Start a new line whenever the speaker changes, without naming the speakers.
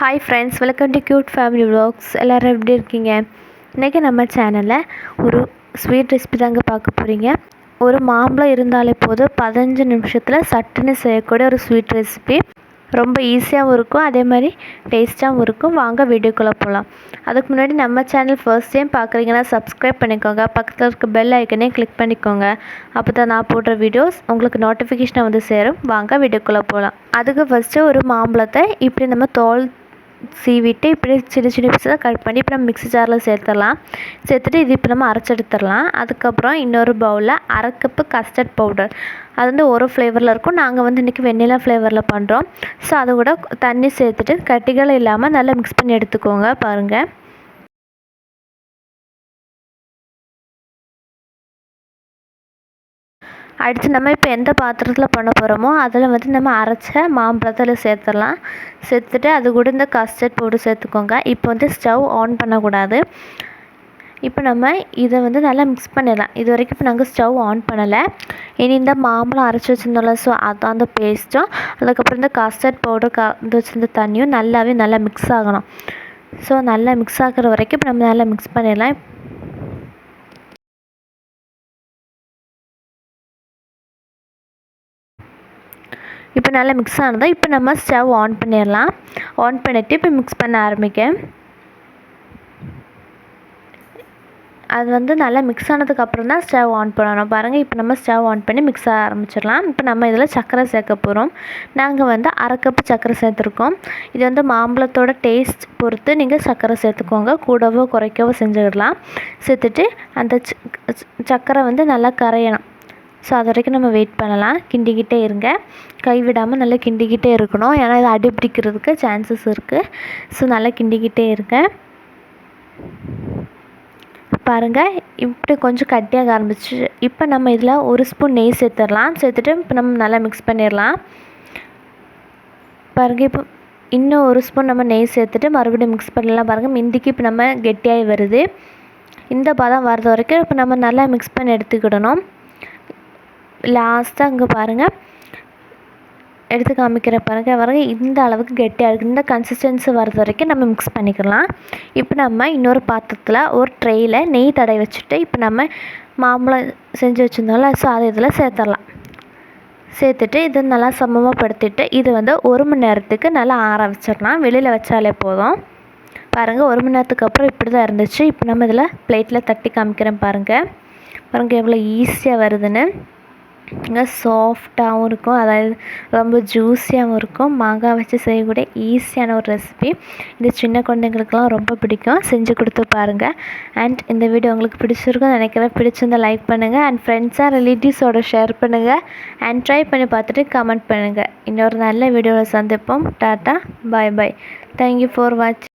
Hi friends welcome to cute family vlogs எல்லோரும் எப்படி இருக்கீங்க? இன்றைக்கி நம்ம சேனலில் ஒரு ஸ்வீட் ரெசிபி தாங்க பார்க்க போகிறீங்க ஒரு மாம்பழம் இருந்தாலே போதும் பதினஞ்சு நிமிஷத்தில் சட்டுன்னு செய்யக்கூடிய ஒரு ஸ்வீட் ரெசிபி ரொம்ப ஈஸியாகவும் இருக்கும் அதே மாதிரி டேஸ்ட்டாகவும் இருக்கும். வாங்க வீடியோக்குள்ளே போகலாம் அதுக்கு முன்னாடி நம்ம சேனல் ஃபர்ஸ்ட் டைம் பார்க்குறீங்கன்னா சப்ஸ்கிரைப் பண்ணிக்கோங்க. பக்கத்தில் இருக்க பெல் ஐக்கனே கிளிக் பண்ணிக்கோங்க. அப்போ தான் நான் போடுற வீடியோஸ் உங்களுக்கு நோட்டிஃபிகேஷனை வந்து சேரும். வாங்க வீடியோக்குள்ளே போகலாம் அதுக்கு ஃபஸ்ட்டு ஒரு மாம்பழத்தை இப்படி நம்ம தோல் சீவிட்டு இப்படி சின்ன சின்ன பீஸாக கட் பண்ணி இப்போ நம்ம மிக்ஸி ஜாரில் சேர்த்துடலாம். சேர்த்துட்டு இது இப்போ நம்ம அரைச்செடுத்துடலாம். அதுக்கப்புறம் இன்னொரு பவுலில் அரை கப்பு கஸ்டர்ட் பவுடர் அது வந்து ஒரு ஃப்ளேவரில் இருக்கும். நாங்கள் வந்து இன்றைக்கி வெண்ணிலா ஃப்ளேவரில் பண்ணுறோம் ஸோ அது கூட தண்ணி சேர்த்துட்டு கட்டிகள் இல்லாமல் நல்லா மிக்ஸ் பண்ணி எடுத்துக்கோங்க பாருங்கள் அடித்து நம்ம இப்போ எந்த பாத்திரத்தில் பண்ண போகிறோமோ அதில் வந்து நம்ம அரைச்ச மாம்பழத்தில் சேர்த்துடலாம். சேர்த்துட்டு அது கூட இந்த கஸ்டர்ட் பவுடர் சேர்த்துக்கோங்க. இப்போ வந்து ஸ்டவ் ஆன் பண்ணக்கூடாது. இப்போ நம்ம இதை வந்து நல்லா மிக்ஸ் பண்ணிடலாம். இது வரைக்கும் இப்போ நாங்கள் ஸ்டவ் ஆன் பண்ணலை. இனி இந்த மாம்பழம் அரைச்சி வச்சுருந்தோம்ல ஸோ அதான் அந்த பேஸ்ட்டும் அதுக்கப்புறம் இந்த கஸ்டர்ட் பவுடர் க வச்சுருந்த தண்ணியும் நல்லாவே நல்லா மிக்ஸ் ஆகணும். ஸோ நல்லா மிக்ஸ் ஆகிற வரைக்கும் இப்போ நம்ம நல்லா மிக்ஸ் பண்ணிடலாம். இப்போ நல்லா மிக்ஸ் ஆனதும் இப்போ நம்ம ஸ்டவ் ஆன் பண்ணிடலாம். ஆன் பண்ணிவிட்டு இப்போ மிக்ஸ் பண்ண ஆரம்பிக்க அது வந்து நல்லா மிக்ஸ் ஆனதுக்கப்புறம் தான் ஸ்டவ் ஆன் பண்ணணும். பாருங்கள் இப்போ நம்ம ஸ்டவ் ஆன் பண்ணி மிக்ஸ் ஆக ஆரம்பிச்சிடலாம். இப்போ நம்ம இதில் சர்க்கரை சேர்க்க போகிறோம் நாங்கள் வந்து அரை கப்பு சர்க்கரை சேர்த்துருக்கோம். இது வந்து மாம்பழத்தோட டேஸ்ட் பொறுத்து நீங்கள் சர்க்கரை சேர்த்துக்கோங்க. கூடவோ குறைக்கவோ செஞ்சுக்கிடலாம் சேர்த்துட்டு அந்த சர்க்கரை வந்து நல்லா கரையணும். ஸோ அது வரைக்கும் நம்ம வெயிட் பண்ணலாம். கிண்டிக்கிட்டே இருங்க. கைவிடாமல் நல்லா கிண்டிக்கிட்டே இருக்கணும். ஏன்னா இது அடி பிடிக்கிறதுக்கு சான்சஸ் இருக்குது ஸோ நல்லா கிண்டிக்கிட்டே இருங்க. பாருங்கள் இப்படி கொஞ்சம் கட்டியாக ஆரம்பிச்சு இப்போ நம்ம இதில் ஒரு ஸ்பூன் நெய் சேர்த்துடலாம். சேர்த்துட்டு இப்போ நம்ம நல்லா மிக்ஸ் பண்ணிடலாம். பாருங்கள் இப்போ இன்னும் ஒரு ஸ்பூன் நம்ம நெய் சேர்த்துட்டு மறுபடியும் மிக்ஸ் பண்ணலாம். பாருங்கள் மிந்திக்கு இப்போ நம்ம கெட்டியாகி வருது. இந்த பதம் வர்றது வரைக்கும் இப்போ நம்ம நல்லா மிக்ஸ் பண்ணி எடுத்துக்கிடணும். லாஸ்ட்டாக இங்கே பாருங்கள் எடுத்து காமிக்கிற பாருங்கள் பாருங்கள் இந்த அளவுக்கு கெட்டியாக இருக்குது இந்த கன்சிஸ்டன்சி வர்றது வரைக்கும் நம்ம மிக்ஸ் பண்ணிக்கலாம். இப்போ நம்ம இன்னொரு பாத்திரத்தில் ஒரு ட்ரெயில் நெய் தடை வச்சுட்டு இப்போ நம்ம மாம்பழம் செஞ்சு வச்சுருந்தோம்ல ஸோ அதை இதில் சேர்த்துடலாம். சேர்த்துட்டு இதை நல்லா சமமாக படுத்திட்டு இது வந்து ஒரு மணி நேரத்துக்கு நல்லா ஆற வச்சிடலாம். வெளியில் வச்சாலே போதும். பாருங்கள் ஒரு மணி நேரத்துக்கு அப்புறம் இப்படி தான் இருந்துச்சு. இப்போ நம்ம இதில் பிளேட்டில் தட்டி காமிக்கிறேன் பாருங்கள் பாருங்கள் எவ்வளோ ஈஸியாக வருதுன்னு. சாஃப்டாகவும் இருக்கும். அதாவது ரொம்ப ஜூஸியாகவும் இருக்கும். மாங்காய் வச்சு செய்யக்கூடிய ஈஸியான ஒரு ரெசிபி இது சின்ன குழந்தைங்களுக்குலாம் ரொம்ப பிடிக்கும். செஞ்சு கொடுத்து பாருங்கள் அண்ட் இந்த வீடியோ உங்களுக்கு பிடிச்சிருக்கும் நினைக்கிறேன். பிடிச்சிருந்தால் லைக் பண்ணுங்கள் அண்ட் ஃப்ரெண்ட்ஸாக ரிலேட்டிவ்ஸோட ஷேர் பண்ணுங்கள் அண்ட் ட்ரை பண்ணி பார்த்துட்டு கமெண்ட் பண்ணுங்கள் இன்னொரு நல்ல வீடியோவில் சந்திப்போம். Tata bye bye thank you for வாட்சிங்